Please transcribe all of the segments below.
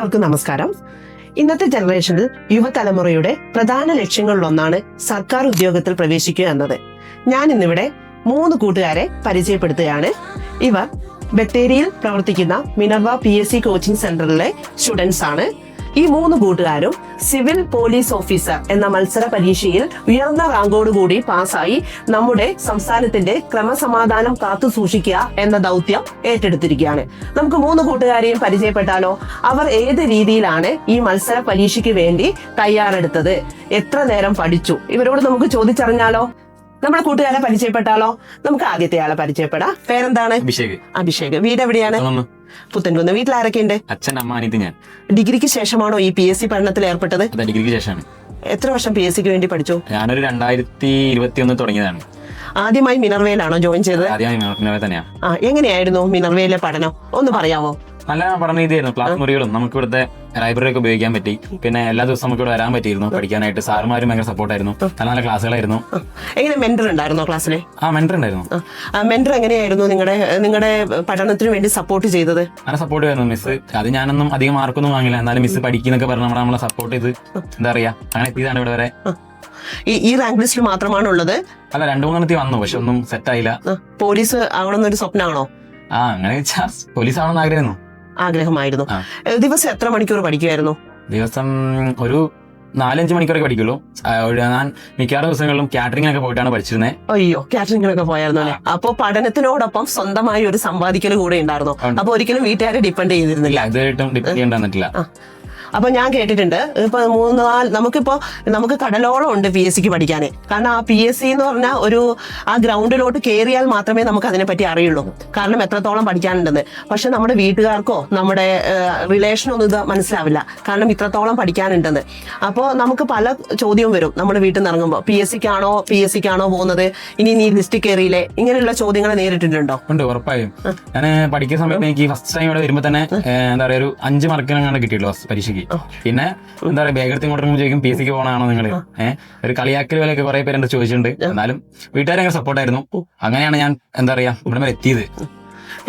എല്ലാവർക്കും നമസ്കാരം. ഇന്നത്തെ ജനറേഷനിൽ യുവതലമുറയുടെ പ്രധാന ലക്ഷ്യങ്ങളിലൊന്നാണ് സർക്കാർ ഉദ്യോഗത്തിൽ പ്രവേശിക്കുക എന്നത്. ഞാൻ ഇന്നിവിടെ മൂന്ന് കൂട്ടുകാരെ പരിചയപ്പെടുത്തുകയാണ്. ഇവർ ബത്തേരിയിൽ പ്രവർത്തിക്കുന്ന Minerva P S C coaching സെന്ററിലെ സ്റ്റുഡൻസ് ആണ്. ഈ മൂന്ന് കൂട്ടുകാരും സിവിൽ പോലീസ് ഓഫീസർ എന്ന മത്സര പരീക്ഷയിൽ ഉയർന്ന റാങ്കോടുകൂടി പാസ്സായി നമ്മുടെ സംസ്ഥാനത്തിന്റെ ക്രമസമാധാനം കാത്തു സൂക്ഷിക്കുക എന്ന ദൗത്യം ഏറ്റെടുത്തിരിക്കുകയാണ്. നമുക്ക് മൂന്ന് കൂട്ടുകാരെയും പരിചയപ്പെട്ടാലോ? അവർ ഏത് രീതിയിലാണ് ഈ മത്സര പരീക്ഷയ്ക്ക് വേണ്ടി തയ്യാറെടുത്തത്? എത്ര നേരം പഠിച്ചു? ഇവരോട് നമുക്ക് ചോദിച്ചറിഞ്ഞാലോ? നമ്മുടെ കൂട്ടുകാരെ പരിചയപ്പെട്ടാലോ? നമുക്ക് ആദ്യത്തെ ആളെ പരിചയപ്പെടാം. പേരെന്താണ്? അഭിഷേക്. അഭിഷേക്. വീട് എവിടെയാണ് പുത്തൻകുന്ന് വീട്ടിൽ ആരൊക്കെയുണ്ട് അച്ഛൻ അമ്മ അനിയത്തി ഞാൻ. ഡിഗ്രിക്ക് ശേഷമാണോ ഈ പി എസ് സി പഠനത്തിൽ ഏർപ്പെട്ടത്? അത് ഡിഗ്രിക്ക് ശേഷമാണ്. എത്ര വർഷം പി എസ് സിക്ക് വേണ്ടി പഠിച്ചു? ഞാനൊരു രണ്ടായിരത്തി ഇരുപത്തി ഒന്ന് തുടങ്ങിയതാണ്. ആദ്യമായി മിനർവേലാണോ ജോയിൻ ചെയ്തത്? ആദ്യമായി മിനർവ തന്നെയാണ് ആ എങ്ങനെയായിരുന്നു മിനർവേലെ പഠനം? ഒന്ന് പറയാമോ? നല്ല പഠന രീതിയായിരുന്നു ക്ലാസ് മുറികളും നമുക്ക് ഇവിടുത്തെ ലൈബ്രറി ഒക്കെ ഉപയോഗിക്കാൻ പറ്റി. പിന്നെ എല്ലാ ദിവസവും നമുക്ക് ഇവിടെ വരാൻ പറ്റിയിരുന്നു പഠിക്കാനായിട്ട്. സാറുമാരും ഭയങ്കര സപ്പോർട്ടായിരുന്നു നല്ല നല്ല ക്ലാസ്സുകളായിരുന്നു. എങ്ങനെ മെന്റർ ഉണ്ടായിരുന്നോ ക്ലാസ്സിലെ? ആ മെന്റർ ഉണ്ടായിരുന്നു. മെന്റർ എങ്ങനെയായിരുന്നു നിങ്ങളുടെ നിങ്ങളുടെ പഠനത്തിന് വേണ്ടി സപ്പോർട്ട് ചെയ്തത്? നല്ല സപ്പോർട്ട് ആയിരുന്നു മിസ് അത് ഞാനൊന്നും അധികം മാർക്കൊന്നും വാങ്ങില്ല. എന്നാലും മിസ് പഠിക്കുന്നൊക്കെ പറഞ്ഞ് നമ്മളെ നമ്മളെ സപ്പോർട്ട് ചെയ്ത് എന്താ പറയാ അങ്ങനെ എത്തിയതാണ് ഇവിടെ വരെ. ഈ റാങ്ക് ലിസ്റ്റിൽ മാത്രമാണ് ഉള്ളത് അല്ല രണ്ടു മൂന്നെണ്ണത്തി വന്നു. പക്ഷെ ഒന്നും സെറ്റ് ആയില്ല. പോലീസ് ആവണമെന്നൊരു സ്വപ്നമാണോ ആ അങ്ങനെ പോലീസ് ആവണമെന്ന് ആഗ്രഹമായിരുന്നു. ആഗ്രഹമായിരുന്നു. ദിവസം എത്ര മണിക്കൂർ പഠിക്കുമായിരുന്നു ദിവസം ഒരു നാലഞ്ച് മണിക്കൂറൊക്കെ പഠിക്കുള്ളൂ. ഞാൻ മിക്കവാറും ദിവസങ്ങളിലും കാറ്ററിംഗിനൊക്കെ പോയിട്ടാണ് പഠിച്ചിരുന്നത് അയ്യോ കാറ്ററിംഗിനൊക്കെ പോയായിരുന്നു അല്ലേ? അപ്പൊ പഠനത്തിനോടൊപ്പം സ്വന്തമായി ഒരു സമ്പാദിക്കൽ കൂടെ ഉണ്ടായിരുന്നു. അപ്പോൾ അപ്പൊ ഒരിക്കലും വീട്ടുകാരെ ഡിപ്പെൻഡ് ചെയ്തിരുന്നില്ല. ഇതുവരെയായിട്ടും ഡിപ്പെൻഡ് ചെയ്യേണ്ടി വന്നിട്ടില്ല അപ്പൊ ഞാൻ കേട്ടിട്ടുണ്ട്. ഇപ്പൊ മൂന്ന് നാല് നമുക്കിപ്പോ നമുക്ക് കടലോളം ഉണ്ട് പി എസ് സിക്ക് പഠിക്കാൻ കാരണം ആ പി എസ് സി എന്ന് പറഞ്ഞാൽ ഒരു ആ ഗ്രൗണ്ടിലോട്ട് കയറിയാൽ മാത്രമേ നമുക്ക് അതിനെപ്പറ്റി അറിയുള്ളൂ. കാരണം എത്രത്തോളം പഠിക്കാനുണ്ടെന്ന്. പക്ഷെ നമ്മുടെ വീട്ടുകാർക്കോ നമ്മുടെ റിലേഷനോ ഒന്നും ഇത് മനസ്സിലാവില്ല. കാരണം ഇത്രത്തോളം പഠിക്കാനുണ്ടെന്ന്. അപ്പോൾ നമുക്ക് പല ചോദ്യവും വരും. നമ്മുടെ വീട്ടിൽ നിന്ന് ഇറങ്ങുമ്പോൾ പി എസ് സിക്കാണോ പി എസ് സിക്കാണോ പോകുന്നത്? ഇനി നീ ലിസ്റ്റ് കയറിയില്ലേ ഇങ്ങനെയുള്ള ചോദ്യങ്ങൾ നേരിട്ടിട്ടുണ്ടോ? ഉണ്ട് ഉറപ്പായും. ഞാൻ പഠിക്കുന്ന സമയത്ത് എനിക്ക് ഫസ്റ്റ് ടൈം ഇവിടെ വരുമ്പോൾ തന്നെ എന്താ പറയുക ഒരു അഞ്ച് മാർക്കിനാണ് കിട്ടിയുള്ളൂ ഫസ്റ്റ് പരീക്ഷയ്ക്ക് പിന്നെ എന്താ പറയാ ബേഗടുത്ത് ഇങ്ങോട്ട് ചോദിക്കും പി സിക്ക് പോകണമാണോ നിങ്ങൾ ഏഹ് ഒരു കളിയാക്കൽ പോലെയൊക്കെ കുറെ പേര് എന്റെ ചോദിച്ചിട്ടുണ്ട് എന്നാലും വീട്ടുകാരെ സപ്പോർട്ടായിരുന്നു അങ്ങനെയാണ് ഞാൻ എന്താ പറയാ ഇവിടെ വരെ എത്തിയത്.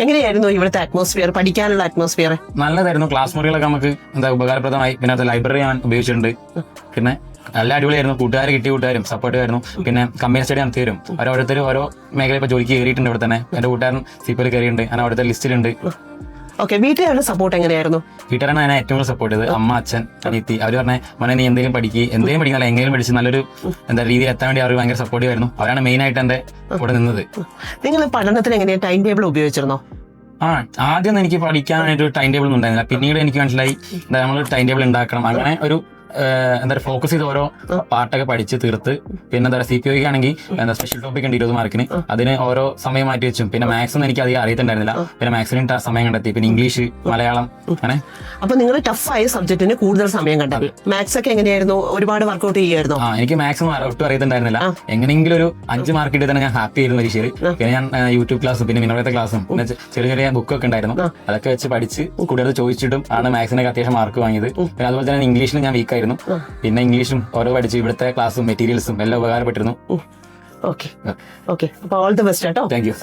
എങ്ങനെയായിരുന്നു ഇവിടുത്തെ അറ്റ്മോസ്ഫിയർ പഠിക്കാനുള്ള അറ്റ്മോസ്ഫിയർ നല്ലതായിരുന്നു. ക്ലാസ് മുറികളൊക്കെ നമുക്ക് എന്താ ഉപകാരപ്രദമായി. പിന്നെ അത് ലൈബ്രറി ഞാൻ ഉപയോഗിച്ചിട്ടുണ്ട്. പിന്നെ നല്ല അടിപൊളിയായിരുന്നു. കൂട്ടുകാർ കിട്ടിയ കൂട്ടുകാരും സപ്പോർട്ട് ആയിരുന്നു. പിന്നെ കമ്പനി സ്റ്റഡി നടത്തി തരും ഓരോരുത്തരും ഓരോ മേഖല ഇപ്പൊ ജോലിക്ക് കയറിയിട്ടുണ്ട് ഇവിടെ തന്നെ എന്റെ കൂട്ടുകാരൻ സിപ്പിൽ കയറിയിട്ടുണ്ട്. ഞാൻ അവിടുത്തെ ലിസ്റ്റിലുണ്ട് ഓക്കെ വീട്ടുകാരുടെ സപ്പോർട്ട് എങ്ങനെയായിരുന്നു? വീട്ടുകാരാണ് ഞാൻ ഏറ്റവും കൂടുതൽ സപ്പോർട്ട് ചെയ്തത്. അമ്മ അച്ഛൻ അനിയത്തി. അവർ പറഞ്ഞ മോനെ നീ എന്തെങ്കിലും പഠിക്കുക എന്തെങ്കിലും പഠിക്കണം. എങ്ങനെയും പഠിച്ച് നല്ലൊരു എന്താ രീതിയിൽ എത്താൻ വേണ്ടി അവർ ഭയങ്കര സപ്പോർട്ട് ആയിരുന്നു അവരാണ് മെയിൻ ആയിട്ട് എന്റെ കൂടെ നിന്നത്. നിങ്ങൾ പഠനത്തിന് എങ്ങനെയാ ടൈം ടേബിൾ ഉപയോഗിച്ചിരുന്നോ? ആ ആദ്യം എനിക്ക് പഠിക്കാനായിട്ട് ഒരു ടൈം ടേബിൾ ഉണ്ടായിരുന്നില്ല. പിന്നീട് എനിക്ക് മനസ്സിലായി നമ്മൾ ടൈം ടേബിൾ ഉണ്ടാക്കണം. അങ്ങനെ ഒരു എന്താ പറയുക ഫോക്കസ് ചെയ്ത് ഓരോ പാട്ടൊക്കെ പഠിച്ച് തീർത്ത്. പിന്നെ എന്താ പറയുക സി പി ഒക്ക് ആണെങ്കിൽ എന്താ സ്പെഷ്യൽ ടോപ്പിക് ഉണ്ട് ഇരുപത് മാർക്കിന് അതിന് ഓരോ സമയം മാറ്റി വെച്ചും. പിന്നെ മാത്സ് ഒന്നും എനിക്ക് അധികം അറിയത്തുണ്ടായിരുന്നില്ല. പിന്നെ മാത്സിന് സമയം കണ്ടെത്തി. പിന്നെ ഇംഗ്ലീഷ് മലയാളം അങ്ങനെ. അപ്പൊ നിങ്ങൾ ടഫായ സബ്ജക്റ്റിന് കൂടുതൽ സമയം കണ്ടെത്തി. മാത്സ് ഒക്കെ എങ്ങനെയായിരുന്നു? ഒരുപാട് വർക്ക്ഔട്ട് ചെയ്യുമായിരുന്നു ആ എനിക്ക് മാത്സ് ഒട്ടും അറിയത്തുണ്ടായിരുന്നില്ല. എങ്ങനെയെങ്കിലും ഒരു അഞ്ച് മാർക്ക് ഇട്ട് തന്നെ ഞാൻ ഹാപ്പി ആയിരുന്നു പരീക്ഷയിൽ പിന്നെ ഞാൻ യൂട്യൂബ് ക്ലാസ്സും പിന്നെ മിനോറത്തെ ക്ലാസ്സും പിന്നെ ചെറിയ ചെറിയ ബുക്കൊക്കെ ഉണ്ടായിരുന്നു. അതൊക്കെ വെച്ച് പഠിച്ച് കൂടുതൽ ചോദിച്ചിട്ടും ആണ് മാത്സിനൊക്കെ അത്യാവശ്യം മാർക്ക് വാങ്ങിയത്. പിന്നെ അതുപോലെ തന്നെ ഇംഗ്ലീഷിൽ ഞാൻ വീക്ക് ആയിരുന്നു പിന്നെ ഇംഗ്ലീഷും ഓരോ പഠിച്ച് ഇവിടുത്തെ ക്ലാസ്സും മെറ്റീരിയൽസും എല്ലാം ഉപകാരപ്പെട്ടിരുന്നു. ഓക്കെ. ഓക്കെ. അപ്പോൾ ഓൾ ദി ബെസ്റ്റ് കേട്ടോ താങ്ക് യു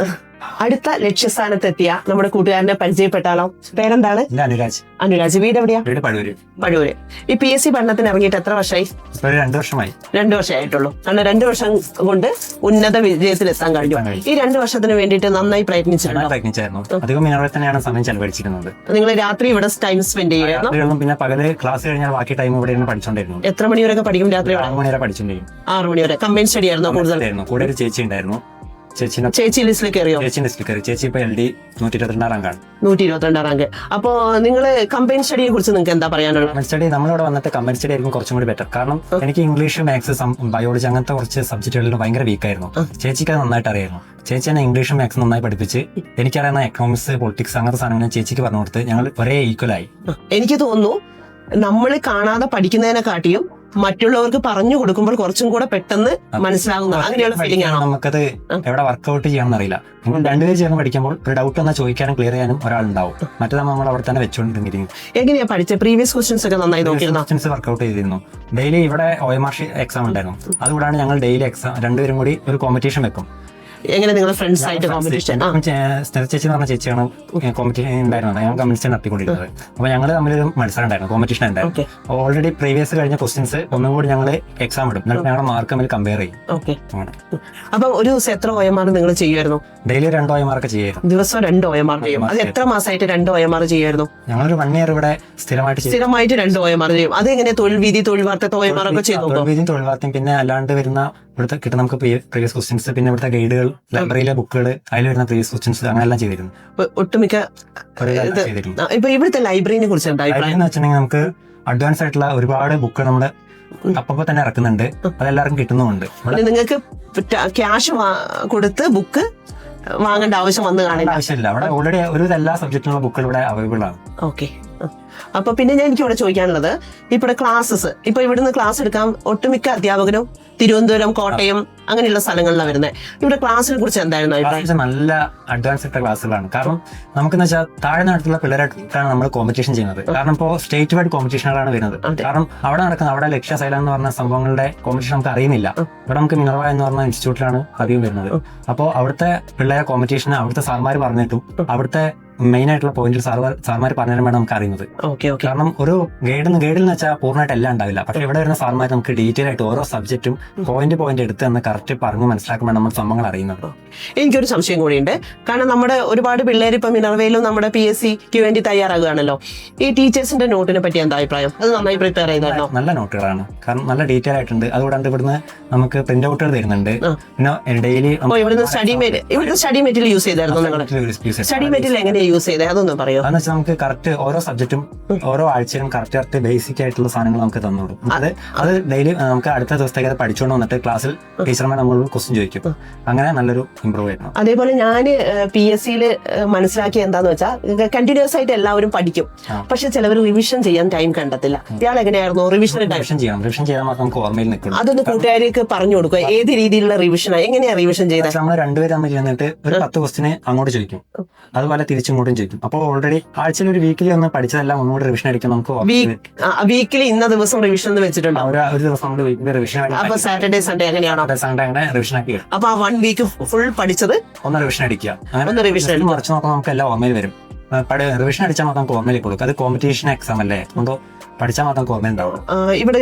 അടുത്ത ലക്ഷ്യസ്ഥാനത്തെത്തിയ നമ്മുടെ കൂട്ടുകാരനെ പരിചയപ്പെട്ടാലോ പേരെന്താണ്? അനുരാജ്. അനുരാജ് വീട് എവിടെയാ? വീട് പഴൂര് പഴൂര് ഈ പി എസ് സി പഠനത്തിന് ഇറങ്ങിയിട്ട് എത്ര വർഷമായി? രണ്ടു വർഷമായി. രണ്ടു വർഷമായിട്ടുള്ളൂ കാരണം രണ്ടു വർഷം കൊണ്ട് ഉന്നത വിജയത്തിൽ എത്താൻ കഴിഞ്ഞു. ഈ രണ്ടു വർഷത്തിന് വേണ്ടിയിട്ട് നന്നായി പ്രയത്നിച്ചായിരുന്നു. അധികം തന്നെയാണ് സമയം ചെലവഴിച്ചിരുന്നത്. നിങ്ങൾ രാത്രി ഇവിടെ ടൈം സ്പെൻഡ് ചെയ്യുന്നു പിന്നെ പകൽ ക്ലാസ് കഴിഞ്ഞാൽ ബാക്കി ടൈം ഇവിടെ ഇരുന്ന് പഠിച്ചോണ്ടിരുന്നു. എത്ര മണിവരെ പഠിക്കും രാത്രി ആറ് മണിവരെ ആറ് ആറു മണി വരെ കമ്പൈൻ സ്റ്റഡി ആയിരുന്നു കൂടുതൽ? കൂടെ ഒരു ചേച്ചി ഉണ്ടായിരുന്നു. ചേച്ചി ലിസ്റ്റിൽ കയറിയോ? ചേച്ചിന്റെ ലിസ്റ്റിൽ കയറി. ചേച്ചി ഇപ്പൊ എൽ ഡി നൂറ്റി ഇരുപത്തിരണ്ടാം റാങ്കാണ് നൂറ്റി ഇരുപത്തിരണ്ടാം റാങ്ക്. അപ്പോ നിങ്ങൾ കമ്പൈൻ സ്റ്റഡിയെ കുറിച്ച് നിങ്ങൾക്ക് എന്താ പറയാനുള്ളത്? സ്റ്റഡി നമ്മളിവിടെ വന്നിട്ട് കമ്പനി സ്റ്റഡി ആയിരിക്കും കുറച്ചും കൂടി ബെറ്റർ കാരണം എനിക്ക് ഇംഗ്ലീഷ് മാത്സ് ബയോളജി അങ്ങനത്തെ കുറച്ച് സബ്ജക്റ്റുകളിൽ ഭയങ്കര വീക്കായിരുന്നു ചേച്ചിക്ക് നന്നായിട്ട് അറിയായിരുന്നു. ചേച്ചി എന്നെ ഇംഗ്ലീഷും മാത്സ് നന്നായി പഠിപ്പിച്ച് എനിക്കറിയുന്ന എക്കണോമിക്സ് പൊളിറ്റിക്സ് അങ്ങനത്തെ സാധനങ്ങൾ ചേച്ചിക്ക് പറഞ്ഞു കൊടുത്ത് ഞങ്ങൾ ഒരേ ഈക്വൽ ആയി. എനിക്ക് തോന്നുന്നു നമ്മൾ കാണാതെ പഠിക്കുന്നതിനെ കാട്ടിയും മറ്റുള്ളവർക്ക് പറഞ്ഞു കൊടുക്കുമ്പോൾ കുറച്ചും കൂടെ പെട്ടെന്ന് മനസ്സിലാകുന്ന അങ്ങനെയുള്ള ഫീലിംഗ് ആണ്? നമുക്കത് എവിടെ വർക്ക്ഔട്ട് ചെയ്യണം അറിയില്ല. നമ്മൾ രണ്ടുപേർ ചേർന്ന് പഠിക്കുമ്പോൾ ഒരു ഡൗട്ട് വന്നാൽ ചോദിക്കാനും ക്ലിയർ ചെയ്യാനും ഒരാളുണ്ടാവും. മറ്റേ നമ്മൾ അവിടെ തന്നെ വെച്ചുകൊണ്ടിരിക്കും എങ്ങനെയാ പഠിച്ച? പ്രീവിയസ് ക്വസ്റ്റ്യൻസ് ഒക്കെ നന്നായി നോക്കിയിരുന്നോ? ക്വസ്റ്റ്യൻസ് വർക്ക്ഔട്ട് ചെയ്തിരുന്നു. ഡെയിലി ഇവിടെ ഒ എം ആർ എക്സാം ഉണ്ടായിരുന്നു. അതുകൂടാണ് ഞങ്ങൾ ഡെയിലി എക്സാം രണ്ടുപേരും കൂടി ഒരു കോമ്പറ്റീഷൻ വെക്കും. എങ്ങനെ നിങ്ങൾ ഫ്രണ്ട്സ് ആയിട്ട് കോമ്പറ്റീഷൻ ചേച്ചി എന്ന് പറഞ്ഞ ചേച്ചിയാണ് കോമ്പറ്റീഷൻ ഉണ്ടായിരുന്നത്. ഞാൻ കമ്മ്യൂണിസ്റ്റ് നടത്തിക്കൊണ്ടിരുന്നത്. അപ്പൊ ഞങ്ങൾ തമ്മിലൊരു മത്സരം ഉണ്ടായിരുന്നു കോമ്പറ്റീഷൻ ഉണ്ടായിരുന്നു. ഓൾറെഡി പ്രീവിയസ് കഴിഞ്ഞ ക്വസ്റ്റ്യൻസ് ഒന്നുകൂടി ഞങ്ങൾ എക്സാം ഇടും. എന്നിട്ട് ഞങ്ങളുടെ മാർക്ക് തമ്മിൽ കമ്പയർ ചെയ്യും. അപ്പൊ ഒരു ദിവസം എത്ര ഒയമാർ നിങ്ങൾ ചെയ്യുമായിരുന്നു ഡെയിലി രണ്ട് ഒയമാർക്ക് ചെയ്യായിരുന്നു ദിവസം രണ്ട് ഒയമാർ ചെയ്യും അത് എത്ര മാസമായിട്ട് രണ്ട് ഒയമാർ ചെയ്യുമായിരുന്നു ഞങ്ങളൊരു വൺ ഇയർ ഇവിടെ സ്ഥിരമായിട്ട് സ്ഥിരമായിട്ട് രണ്ട് ഒയമാർ ചെയ്യും. അത് എങ്ങനെ തൊഴിൽ വീതി തൊഴിൽ വാർത്ത ഒയമാർ ഒക്കെ ചെയ്തു തൊഴിൽ തൊഴിൽ തൊഴിൽ വാർത്തയും പിന്നെ അല്ലാണ്ട് വരുന്ന ഇവിടുത്തെ കിട്ടുന്ന നമുക്ക് പ്രീവിയസ് ക്വസ്റ്റ്യൻസ് പിന്നെ ഇവിടുത്തെ ഗൈഡുകൾ ലൈബ്രറിയിലെ ബുക്കുകൾ അതിൽ വരുന്ന പ്രീവിയസ് ക്വസ്റ്റ്യൻസ് അങ്ങനെല്ലാം ചെയ്തിരുന്നു. ഒട്ടുമിക്ക ഇപ്പൊ ഇവിടുത്തെ ലൈബ്രറിനെ കുറിച്ച് ലൈബ്രറി എന്ന് വെച്ചിട്ടുണ്ടെങ്കിൽ നമുക്ക് അഡ്വാൻസ് ആയിട്ടുള്ള ഒരുപാട് ബുക്ക് നമ്മൾ അപ്പൊ തന്നെ ഇറക്കുന്നുണ്ട്. അതെല്ലാവർക്കും കിട്ടുന്നുമുണ്ട്. ഇവിടെ നിങ്ങൾക്ക് ക്യാഷ് കൊടുത്ത് ബുക്ക് വാങ്ങേണ്ട ആവശ്യം വന്നു കാണില്ല. ആവശ്യമില്ല. അവിടെ ഓൾറെഡി ഒരു എല്ലാ സബ്ജക്റ്റിനുള്ള ബുക്കുകൾ ഇവിടെ അവൈലബിൾ ആണ്. ഓക്കെ അപ്പൊ പിന്നെ ഞാൻ എനിക്ക് ഇവിടെ ചോദിക്കാനുള്ളത് ഇവിടെ ക്ലാസ്സസ് ഇപ്പൊ ഇവിടുന്ന് ക്ലാസ് എടുക്കാൻ ഒട്ടുമിക്ക അധ്യാപകരും തിരുവനന്തപുരം കോട്ടയം അങ്ങനെയുള്ള സ്ഥലങ്ങളിലാണ് വരുന്നത് ഇവിടെ ക്ലാസ്സിനെ കുറിച്ച് എന്തായിരുന്നു അഭിപ്രായം? നല്ല അഡ്വാൻസ് ഇട്ട ക്ലാസ്സുകളാണ് കാരണം നമുക്ക് വെച്ചാൽ താഴെ നാട്ടിലുള്ള പിള്ളേരായിട്ടാണ് നമ്മൾ കോമ്പറ്റീഷൻ ചെയ്യുന്നത്. കാരണം ഇപ്പോൾ സ്റ്റേറ്റ് വൈഡ് കോമ്പറ്റീഷനുകളാണ് വരുന്നത് കാരണം അവിടെ നടക്കുന്ന അവിടെ ലക്ഷ്യ എന്ന് പറഞ്ഞ സംഭവങ്ങളുടെ കോമ്പറ്റീഷൻ നമുക്ക് അറിയുന്നില്ല. ഇവിടെ നമുക്ക് മിനർവ എന്ന് പറഞ്ഞ ഇൻസ്റ്റിറ്റ്യൂട്ടിലാണ് അധികം വരുന്നത്. അപ്പോൾ അവിടുത്തെ പിള്ളേരെ കോമ്പറ്റീഷന് അവിടുത്തെ സാർമാർ പറഞ്ഞിട്ടും അവിടുത്തെ മെയിൻ ആയിട്ടുള്ള പോയിന്റ് സാർ സാർമാർ പറഞ്ഞാലും വേണം നമുക്ക് അറിയുന്നത് ഓക്കെ ഓക്കെ. കാരണം ഒരു ഗൈഡ് ഗൈഡിൽ എന്ന് വെച്ചാൽ പൂർണമായിട്ട് എല്ലാം ഉണ്ടാവില്ല. പക്ഷെ ഇവിടെ വരുന്ന സാർമാർ നമുക്ക് ഡീറ്റെയിൽ ആയിട്ട് ഓരോ സബ്ജക്റ്റും പോയിന്റ് പോയിന്റ് എടുത്ത് തന്നെ കറക്റ്റ് പറഞ്ഞ് മനസ്സിലാക്കുമ്പോൾ നമ്മൾ സംഭവങ്ങൾ അറിയുന്നത്. എനിക്കൊരു സംശയം കൂടിയുണ്ട്. കാരണം നമ്മുടെ ഒരുപാട് പിള്ളേർ ഇപ്പം മിനർവയിലും നമ്മുടെ പി എസ് സിക്ക് വേണ്ടി തയ്യാറാകുകയാണല്ലോ. ഈ ടീച്ചേഴ്സിന്റെ നോട്ടിനെ പറ്റി എന്താ അഭിപ്രായം? അത് നന്നായി പ്രിപ്പയർ ചെയ്തായിരുന്നോ? നല്ല നോട്ടുകളാണ്. കാരണം നല്ല ഡീറ്റെയിൽ ആയിട്ടുണ്ട്. അതുകൂടാണ്ട് ഇവിടുന്ന് നമുക്ക് പ്രിന്റ് ഔട്ടുകൾ തരുന്നുണ്ട്. പിന്നെ ഡെയിലി ഇവിടുന്ന് സ്റ്റഡി മെറ്റീരിയൽ ഇവിടുന്ന് സ്റ്റഡി മെറ്റീരിയൽ യൂസ് ചെയ്തായിരുന്നു സ്റ്റഡി മെറ്റീരിയൽ എങ്ങനെയാ യൂസ് ചെയ്തേ? അതൊന്നും പറയോ. എന്ന് വെച്ചാൽ നമുക്ക് കറക്റ്റ് ഓരോ സബ്ജക്റ്റും ഓരോ ആഴ്ചയിലും കറക്റ്റ് കറക്റ്റ് ബേസിക് ആയിട്ടുള്ള സാധനങ്ങൾ നമുക്ക് തന്നോളൂ. അത് അത് ഡെയിലി നമുക്ക് അടുത്ത ദിവസത്തേക്ക് അത് പഠിച്ചുകൊണ്ട് വന്നിട്ട് ക്ലാസ്സിൽ ടീച്ചർമാർ നമ്മൾ ക്വസ്റ്റ്യൻ ചോദിക്കും. അങ്ങനെ നല്ലൊരു ഇമ്പ്രൂവ് ആയിരുന്നു. അതേപോലെ ഞാൻ പി എസ് സിയിൽ മനസ്സിലാക്കിയ എന്താന്ന് വെച്ചാൽ കണ്ടിന്യൂസ് ആയിട്ട് എല്ലാവരും പഠിക്കും. പക്ഷെ ചിലവർ റിവിഷൻ ചെയ്യാൻ ടൈം കണ്ടെത്തില്ല. ഇയാൾ എങ്ങനെയായിരുന്നു? റിവിഷൻ റിവിഷൻ ചെയ്യാം റിവിഷൻ ചെയ്താൽ മാത്രം നമുക്ക് ഓർമ്മയിൽ നിൽക്കും അതൊന്ന് കൂട്ടുകാർക്ക് പറഞ്ഞു കൊടുക്കുക. ഏത് രീതിയിലുള്ള റിവിഷനാണ് എങ്ങനെയാ റിവിഷൻ ചെയ്തത് നമ്മൾ രണ്ടുപേരും ചെന്നിട്ട് ഒരു പത്ത് ക്വസ്റ്റിന് അങ്ങോട്ട് ചോദിക്കും. അതുപോലെ തിരിച്ചിങ്ങോട്ടും ചോദിക്കും അപ്പോൾ ഓൾറെഡി ആഴ്ചയിൽ ഒരു വീക്കിലി ഒന്ന് പഠിച്ചതെല്ലാം ഒന്നുകൂടി റിവിഷൻ അടിക്കും നമുക്ക് വീക്കിലി ഇന്ന ദിവസം റിവിഷൻ എന്ന് വെച്ചിട്ടുണ്ടോ? ഒരു ദിവസം കൊണ്ട് വീക്കിലി റിവിഷൻ അപ്പൊ സാറ്റർഡേ സൺഡേ എങ്ങനെയാണോ സൺഡേ അങ്ങനെ റിവിഷൻ ആക്കി. അപ്പൊ ആ വൺ വീക്ക് ഫുൾ പഠിച്ചത് ഒന്ന് റിവിഷൻ അടിക്കുക. അങ്ങനെ റിവിഷൻ. മറിച്ച് നോക്കുമ്പോൾ നമുക്ക് എല്ലാം ഓർമ്മയിൽ വരും. റിവിഷൻ അടിച്ചാൽ മാത്രം നമുക്ക് ഓർമ്മയിൽ കൊടുക്കും അത് കോമ്പറ്റീഷൻ എക്സാം അല്ലേ? അതുകൊണ്ട് പഠിച്ചാൽ മാത്രം ഓർമ്മ ഉണ്ടാവും ഇവിടെ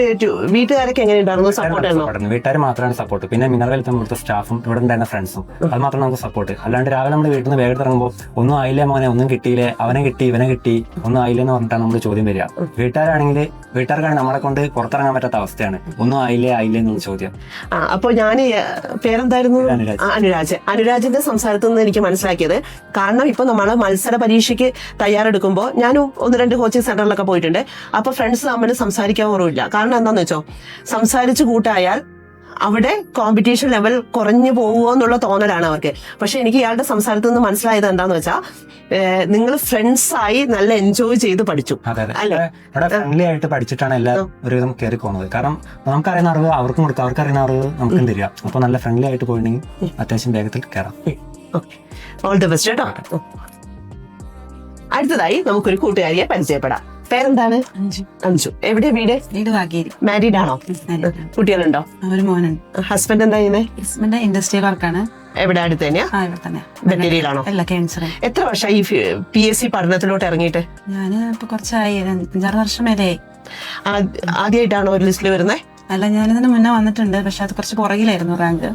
വീട്ടുകാരൊക്കെ എങ്ങനെ ഉണ്ടായിരുന്നു? സപ്പോർട്ട് ആയിരുന്നു? വീട്ടുകാർ മാത്രമാണ് സപ്പോർട്ട് പിന്നെ മിനറൽ ഇവിടുത്തെ സ്റ്റാഫും ഇവിടെ ഉണ്ടായിരുന്ന ഫ്രണ്ട്സും അത് മാത്രം നമുക്ക് സപ്പോർട്ട് അല്ലാണ്ട് രാവിലെ നമ്മുടെ വീട്ടിൽ നിന്ന് വേഗം ഇറങ്ങുമ്പോൾ ഒന്നും ആയില്ല മോനെ? ഒന്നും കിട്ടിയില്ലേ? അവനെ കിട്ടി ഇവനെ കിട്ടി. ഒന്നും ആയില്ല? എന്ന് പറഞ്ഞിട്ടാണ് നമ്മൾ ചോദ്യം വരിക. വീട്ടുകാരാണെങ്കിൽ വീട്ടുകാർക്കാണ് നമ്മളെ കൊണ്ട് പുറത്തിറങ്ങാൻ പറ്റാത്ത അവസ്ഥയാണ്. ഒന്നും ആയില്ലേ ആയില്ലേ? എന്നുള്ള ചോദ്യം. അപ്പോൾ അപ്പൊ ഞാൻ പേരെന്തായിരുന്നു? അനുരാജ്. അനുരാജ്. അനുരാജിന്റെ സംസാരത്തിൽ നിന്ന് എനിക്ക് മനസ്സിലാക്കിയത് കാരണം ഇപ്പൊ നമ്മൾ മത്സര പരീക്ഷയ്ക്ക് തയ്യാറെടുക്കുമ്പോൾ ഞാൻ ഒന്ന് രണ്ട് കോച്ചിങ് സെന്ററിലൊക്കെ പോയിട്ടുണ്ട്. അപ്പൊ ഫ്രണ്ട്സ് തമ്മിൽ സംസാരിക്കാൻ കുറവില്ല കാരണം എന്താണെന്ന് വെച്ചോ സംസാരിച്ച് കൂട്ടായാൽ അവിടെ കോമ്പറ്റീഷൻ ലെവൽ കുറഞ്ഞു പോകുമോ എന്നുള്ള തോന്നലാണ് അവർക്ക്. പക്ഷെ എനിക്ക് ഇയാളുടെ സംസാരത്തിൽ നിന്ന് മനസ്സിലായത് എന്താന്ന് വെച്ചാൽ നിങ്ങൾ ഫ്രണ്ട്സ് ആയി നല്ല എൻജോയ് ചെയ്ത് പഠിച്ചു? ഫ്രണ്ട്ലി ആയിട്ട് പഠിച്ചിട്ടാണ് എല്ലാവരും ഒരുവിധം കയറി പോകുന്നത്. കാരണം നമുക്കറിയുന്ന അറിവ് അവർക്കും കൊടുക്കുക അവർക്ക് അറിയുന്ന അറിവ് നമുക്കും തരിക. അപ്പൊ നല്ല ഫ്രണ്ട്ലി ആയിട്ട് പോയിട്ടുണ്ടെങ്കിൽ അത്യാവശ്യം വേഗത്തിൽ കയറാം ഓൾ ദി ബെസ്റ്റ് കേട്ടോ. അടുത്തതായി നമുക്കൊരു കൂട്ടുകാരിയെ പരിചയപ്പെടാം. പേരെന്താണ്? അഞ്ചു എവിടെ വീട്? വീട് വാഗേരി. മാരീഡ് ആണോ? കുട്ടികളുണ്ടോ? ഒരു മോനുണ്ട്. ഹസ്ബൻഡ് എന്താ ചെയ്യുന്നത് ഹസ്ബൻഡ് ഇൻഡസ്ട്രിയൽ വർക്കാണ് എവിടെ? അടുത്ത് തന്നെയാണോ അല്ല ക്യാൻസർ എത്ര വർഷമായി ഈ പി എസ് സി പഠനത്തിലോട്ട് ഇറങ്ങിയിട്ട്? ഞാൻ ഇപ്പൊ കുറച്ചായി. അഞ്ചാറ് വർഷം വരെ ആദ്യമായിട്ടാണോ ഒരു ലിസ്റ്റിൽ വരുന്നത് അല്ല ഞാനിതിന് മുന്നേ വന്നിട്ടുണ്ട് പക്ഷെ അത് കുറച്ച് പുറകിലായിരുന്നു റാങ്ക്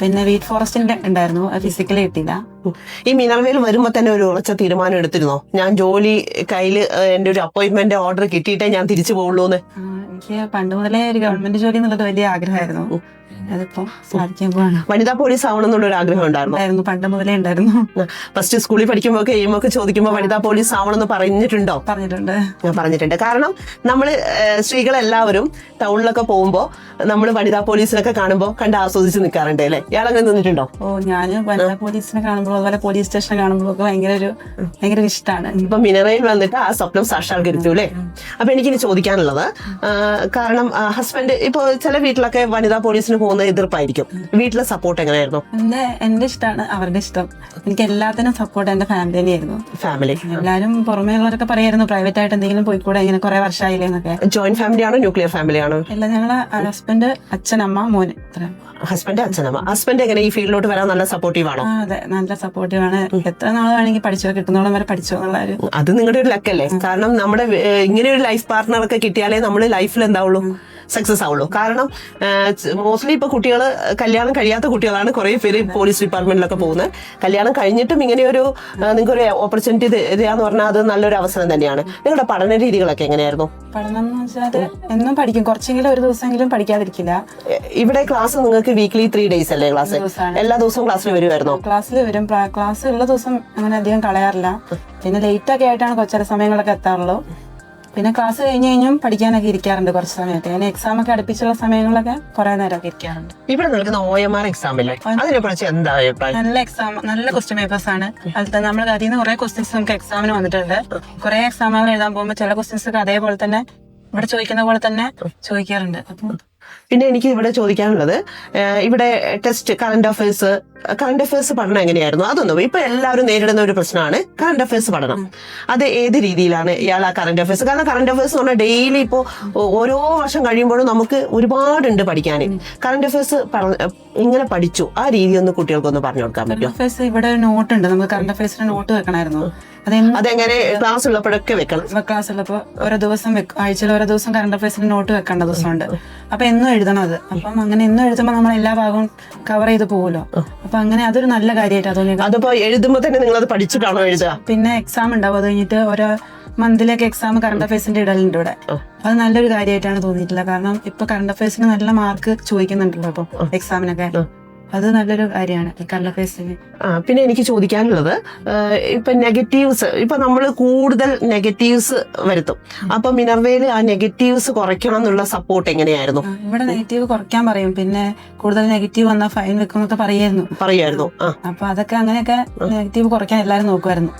പിന്നെ വീറ്റ് ഫോറസ്റ്റിന്റെ ഉണ്ടായിരുന്നു ഫിസിക്കലി കിട്ടിയില്ല. ഈ മിനർവേൽ വരുമ്പോ തന്നെ ഒരു ഉറച്ച തീരുമാനം എടുത്തിരുന്നോ? ഞാൻ ജോലി കയ്യിൽ ഏഹ്, എന്റെ ഒരു അപ്പോയിന്റ്മെന്റ് ഓർഡർ കിട്ടിയിട്ടേ ഞാൻ തിരിച്ചു പോകുള്ളൂ എനിക്ക് പണ്ട് മുതലേ ഒരു ഗവൺമെന്റ് ജോലി എന്നുള്ളത് വലിയ ആഗ്രഹമായിരുന്നു. അതിപ്പോ സാധിക്കാൻ പോവാണ്. വനിതാ പോലീസ് ആവണം എന്നുള്ള ഒരു ആഗ്രഹം ഉണ്ടായിരുന്നു. പണ്ട് മുതലേ ഉണ്ടായിരുന്നു. ഫസ്റ്റ് സ്കൂളിൽ പഠിക്കുമ്പോ ഒക്കെ എയിമൊക്കെ ചോദിക്കുമ്പോൾ വനിതാ പോലീസ് ആവണം എന്ന് പറഞ്ഞിട്ടുണ്ടോ? പറഞ്ഞിട്ടുണ്ട്. ഞാൻ പറഞ്ഞിട്ടുണ്ട്. കാരണം നമ്മൾ സ്ത്രീകളെല്ലാവരും ടൗണിലൊക്കെ പോകുമ്പോൾ നമ്മൾ വനിതാ പോലീസിനൊക്കെ കാണുമ്പോൾ കണ്ട് ആസ്വദിച്ച് നിൽക്കാറുണ്ട് അല്ലേ? ഇയാളങ്ങനെ നിന്നിട്ടുണ്ടോ? ഓ ഞാൻ വനിതാ പോലീസിനെ കാണുമ്പോൾ അതുപോലെ പോലീസ് സ്റ്റേഷനെ കാണുമ്പോൾ ഒക്കെ ഭയങ്കര ഒരു ഭയങ്കര ഇഷ്ടമാണ് ഇപ്പൊ മിനറയിൽ വന്നിട്ട് ആ സ്വപ്നം സാക്ഷാത്കരിച്ചു അല്ലേ? അപ്പൊ എനിക്കിനി ചോദിക്കാനുള്ളത് കാരണം ഹസ്ബൻഡ് ഇപ്പൊ ചില വീട്ടിലൊക്കെ വനിതാ പോലീസിന് പോകുന്ന ഒന്ന് എതിർപ്പായിരിക്കും. വീട്ടിലെ സപ്പോർട്ട് എങ്ങനെയായിരുന്നു? എന്റെ എന്റെ ഇഷ്ടമാണ് അവരുടെ ഇഷ്ടം. എനിക്ക് എല്ലാത്തിനും സപ്പോർട്ട് എന്റെ ഫാമിലി ആയിരുന്നു ഫാമിലി എല്ലാരും പുറമേ ഉള്ളവരൊക്കെ പറയായിരുന്നു പ്രൈവറ്റ് ആയിട്ട് എന്തെങ്കിലും പോയിക്കൂടെ ഇങ്ങനെ കുറെ വർഷമായില്ലേ എന്നൊക്കെ. ജോയിന്റ് ഫാമിലി ആണോ ന്യൂക്ലിയർ ഫാമിലി ആണോ? എല്ലാം ഞങ്ങളെ ഹസ്ബൻഡ് അച്ഛനമ്മ ഇത്ര. ഹസ്ബൻഡ് അച്ഛനമ്മ ഹസ്ബൻഡ് എങ്ങനെ ഈ ഫീൽഡിലോട്ട് വരാൻ നല്ല സപ്പോർട്ടീവ് ആണോ? അതെ നല്ല സപ്പോർട്ടീവ് ആണ്. എത്ര നാൾ വേണമെങ്കിൽ പഠിച്ചോ കിട്ടുന്നോളം വരെ പഠിച്ചോ എന്നുള്ള ഒരു അത് നിങ്ങളുടെ ഒരു ലക്കല്ലേ കാരണം നമ്മുടെ ഇങ്ങനെ ഒരു ലൈഫ് പാർട്ട്ണർ ഒക്കെ കിട്ടിയാലേ നമ്മൾ ലൈഫിൽ എന്താവുള്ളൂ. സക്സസ് ആവുള്ളൂ. കാരണം മോസ്റ്റ്ലി ഇപ്പൊ കുട്ടികൾ കല്യാണം കഴിയാത്ത കുട്ടികളാണ് കുറെ പേര് പോലീസ് ഡിപ്പാർട്ട്മെന്റിലൊക്കെ പോകുന്നത്. കല്യാണം കഴിഞ്ഞിട്ടും ഇങ്ങനെ ഒരു നിങ്ങൾക്ക് ഒരു ഓപ്പർച്യൂണിറ്റി ഇതാന്ന് പറഞ്ഞാൽ അത് നല്ലൊരു അവസരം തന്നെയാണ്. നിങ്ങളുടെ പഠന രീതികളൊക്കെ എങ്ങനെയായിരുന്നു? പഠനം എന്ന് വെച്ചാൽ എന്നും പഠിക്കും. കുറച്ചെങ്കിലും ഒരു ദിവസമെങ്കിലും പഠിക്കാതിരിക്കില്ല. ഇവിടെ ക്ലാസ് നിങ്ങൾക്ക് വീക്ക്ലി ത്രീ ഡേയ്സ് അല്ലേ ക്ലാസ് എല്ലാ ദിവസവും ക്ലാസ്സിൽ വരുമായിരുന്നു ക്ലാസ്സിൽ വരും. ക്ലാസ് ഉള്ള ദിവസം അങ്ങനെ അധികം കളയാറില്ല. പിന്നെ ലേറ്റ് ഒക്കെ ആയിട്ടാണ് കുറച്ചു സമയങ്ങളൊക്കെ എത്താറുള്ളൂ. പിന്നെ ക്ലാസ് കഴിഞ്ഞ് കഴിഞ്ഞും പഠിക്കാനൊക്കെ ഇരിക്കാറുണ്ട് കുറച്ച് സമയത്ത് പിന്നെ എക്സാം ഒക്കെ അടുപ്പിച്ചുള്ള സമയങ്ങളൊക്കെ കുറെ നേരമൊക്കെ ഇരിക്കാറുണ്ട്. ഇവിടെ നൽകുന്ന ഒ എം ആർ എക്സാം അല്ലേ അതിനെ കുറിച്ച് എന്താ നല്ല എക്സാം നല്ല ക്വസ്റ്റ്യൻ പേപ്പേഴ്സ് ആണ്. അതിൽ നമ്മൾ അതിൽ നിന്ന് കുറെ ക്വസ്റ്റ്യൻസ് നമുക്ക് എക്സാമിന് വന്നിട്ടുണ്ട്. കുറെ എക്സാമുകൾ എഴുതാൻ പോകുമ്പോൾ ചില ക്വസ്റ്റ്യൻസ് ഒക്കെ അതേപോലെ തന്നെ ഇവിടെ ചോദിക്കുന്ന പോലെ തന്നെ ചോദിക്കാറുണ്ട്. അപ്പം പിന്നെ എനിക്ക് ഇവിടെ ചോദിക്കാനുള്ളത് ഇവിടെ test current affairs current affairs പഠനം എങ്ങനെയായിരുന്നു? അതൊന്നും ഇപ്പൊ എല്ലാവരും നേരിടുന്ന ഒരു പ്രശ്നമാണ് കറണ്ട് അഫയേഴ്സ് പഠനം. അത് ഏത് രീതിയിലാണ് ഇയാൾ ആ കറണ്ട് അഫയേഴ്സ് കാരണം കറണ്ട് അഫയേഴ്സ് എന്ന് പറഞ്ഞാൽ ഡെയിലി ഇപ്പോൾ ഓരോ വർഷം കഴിയുമ്പോഴും നമുക്ക് ഒരുപാടുണ്ട് പഠിക്കാൻ കറണ്ട് അഫയേഴ്സ് ഇങ്ങനെ പഠിച്ചു. ആ രീതി ഒന്ന് കുട്ടികൾക്കൊന്ന് പറഞ്ഞു കൊടുക്കാൻ പറ്റും ഇവിടെ നോട്ട് ഉണ്ട്. നമുക്ക് കറണ്ട് അഫയേഴ്സിന് നോട്ട് വെക്കണമായിരുന്നു. അതെങ്ങനെ ക്ലാസ് ഉള്ളപ്പോഴൊക്കെ വെക്കണം. ക്ലാസ് ഉള്ളപ്പോ ഓരോ ദിവസം ആഴ്ചയിൽ ഓരോ ദിവസം കറണ്ട് അഫയേഴ്സിന് നോട്ട് വെക്കേണ്ട ദിവസമുണ്ട്. അപ്പൊ എന്നും എഴുതണം അത്. അപ്പം അങ്ങനെ എന്നും എഴുതുമ്പോൾ നമ്മൾ എല്ലാ ഭാഗവും കവർ ചെയ്ത് പോകുമല്ലോ അപ്പൊ അങ്ങനെ അതൊരു നല്ല കാര്യമായിട്ട് തോന്നി അതിപ്പോ എഴുതുമ്പോൾ തന്നെ നിങ്ങൾ അത് പഠിച്ചിട്ടാണോ എഴുതുക? പിന്നെ എക്സാം ഉണ്ടാവും. അത് കഴിഞ്ഞിട്ട് ഓരോ മന്തിലേക്ക് എക്സാം കറണ്ട് അഫയേഴ്സിന്റെ ഇടലുണ്ട് ഇവിടെ. അത് നല്ലൊരു കാര്യമായിട്ടാണ് തോന്നിയിട്ടില്ല കാരണം ഇപ്പൊ കറണ്ട് അഫയേഴ്സിന് നല്ല മാർക്ക് ചോദിക്കുന്നുണ്ടല്ലോ അപ്പൊ എക്സാമിനൊക്കെ അത് നല്ലൊരു കാര്യമാണ്. കള്ള ഫേസിങ്. ആ പിന്നെ എനിക്ക് ചോദിക്കാനുള്ളത് ഇപ്പൊ നെഗറ്റീവ്സ് ഇപ്പൊ നമ്മൾ കൂടുതൽ നെഗറ്റീവ്സ് വരുത്തും. അപ്പൊ മിനർവയിൽ ആ നെഗറ്റീവ്സ് കുറയ്ക്കണം എന്നുള്ള സപ്പോർട്ട് എങ്ങനെയായിരുന്നു? ഇവിടെ നെഗറ്റീവ് കുറയ്ക്കാൻ പറയും. പിന്നെ കൂടുതൽ നെഗറ്റീവ് വന്നാൽ ഫൈൻ വെക്കുന്നൊക്കെ പറയായിരുന്നു. പറയായിരുന്നു അപ്പൊ അതൊക്കെ അങ്ങനെയൊക്കെ നെഗറ്റീവ് കുറയ്ക്കാൻ എല്ലാരും നോക്കുമായിരുന്നു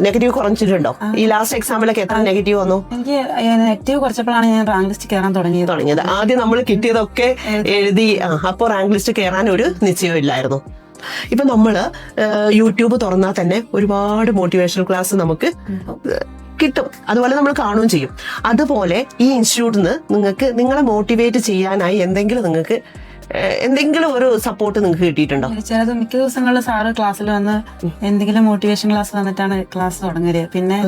നെഗറ്റീവ് കുറച്ചിട്ടുണ്ടോ ഈ ലാസ്റ്റ് എക്സാമിലൊക്കെ എത്ര നെഗറ്റീവ് വന്നു? എനിക്ക് നെഗറ്റീവ് കുറച്ചപ്പോഴാണ് ഞാൻ റാങ്ക് ലിസ്റ്റ് കയറാൻ തുടങ്ങിയത്. തുടങ്ങിയത്. ആദ്യം നമ്മൾ കിട്ടിയതൊക്കെ എഴുതി. അപ്പോൾ റാങ്ക് ലിസ്റ്റ് കയറാൻ ഒരു നിശ്ചയം ഇല്ലായിരുന്നു. ഇപ്പൊ നമ്മൾ യൂട്യൂബ് തുറന്നാൽ തന്നെ ഒരുപാട് മോട്ടിവേഷണൽ ക്ലാസ് നമുക്ക് കിട്ടും. അതുപോലെ നമ്മൾ കാണുകയും ചെയ്യും. അതുപോലെ ഈ ഇൻസ്റ്റിറ്റ്യൂട്ടിൽ നിന്ന് നിങ്ങൾക്ക് നിങ്ങളെ മോട്ടിവേറ്റ് ചെയ്യാനായി എന്തെങ്കിലും നിങ്ങൾക്ക് എന്തെങ്കിലും ഒരു സപ്പോർട്ട് നിങ്ങൾക്ക് കിട്ടിയിട്ടുണ്ടോ? ചിലത് മിക്ക ദിവസങ്ങളിൽ സാറ് ക്ലാസ്സിൽ വന്ന് എന്തെങ്കിലും മോട്ടിവേഷൻ ക്ലാസ് വന്നിട്ടാണ് ക്ലാസ് തുടങ്ങിയത്. പിന്നെ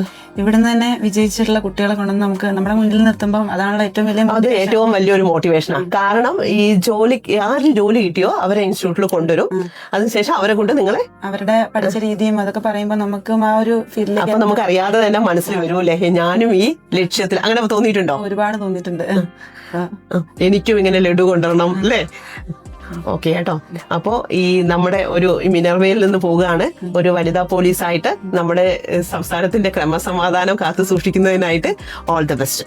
ഇവിടുന്ന് തന്നെ വിജയിച്ചിട്ടുള്ള കുട്ടികളെ കൊണ്ടുവന്ന് നമുക്ക് നമ്മുടെ മുന്നിൽ നിർത്തുമ്പോൾ അതാണ് ഏറ്റവും വലിയ അത് ഏറ്റവും വലിയൊരു മോട്ടിവേഷനാണ് കാരണം ഈ ജോലി ആര് ജോലി കിട്ടിയോ അവരെ ഇൻസ്റ്റിറ്റ്യൂട്ടിൽ കൊണ്ടുവരും. അതിനുശേഷം അവരെ കൊണ്ട് നിങ്ങളെ അവരുടെ പഠിച്ച രീതിയും അതൊക്കെ പറയുമ്പോൾ നമുക്കും ആ ഒരു ഫീൽഡിലേക്ക് അപ്പൊ നമുക്ക് അറിയാതെ തന്നെ മനസ്സിൽ വരൂല്ലേ ഞാനും ഈ ലക്ഷ്യത്തിൽ. അങ്ങനെ തോന്നിയിട്ടുണ്ടോ? ഒരുപാട് തോന്നിയിട്ടുണ്ട്. എനിക്കും ഇങ്ങനെ ലഡു കൊണ്ടുവരണം അല്ലേ? ഓക്കെ കേട്ടോ. അപ്പോ ഈ നമ്മുടെ ഒരു മിനർവയിൽ നിന്ന് പോവുകയാണ്. ഒരു വനിതാ പോലീസായിട്ട് നമ്മുടെ സംസ്ഥാനത്തിന്റെ ക്രമസമാധാനം കാത്തു സൂക്ഷിക്കുന്നതിനായിട്ട് ഓൾ ദ ബെസ്റ്റ്.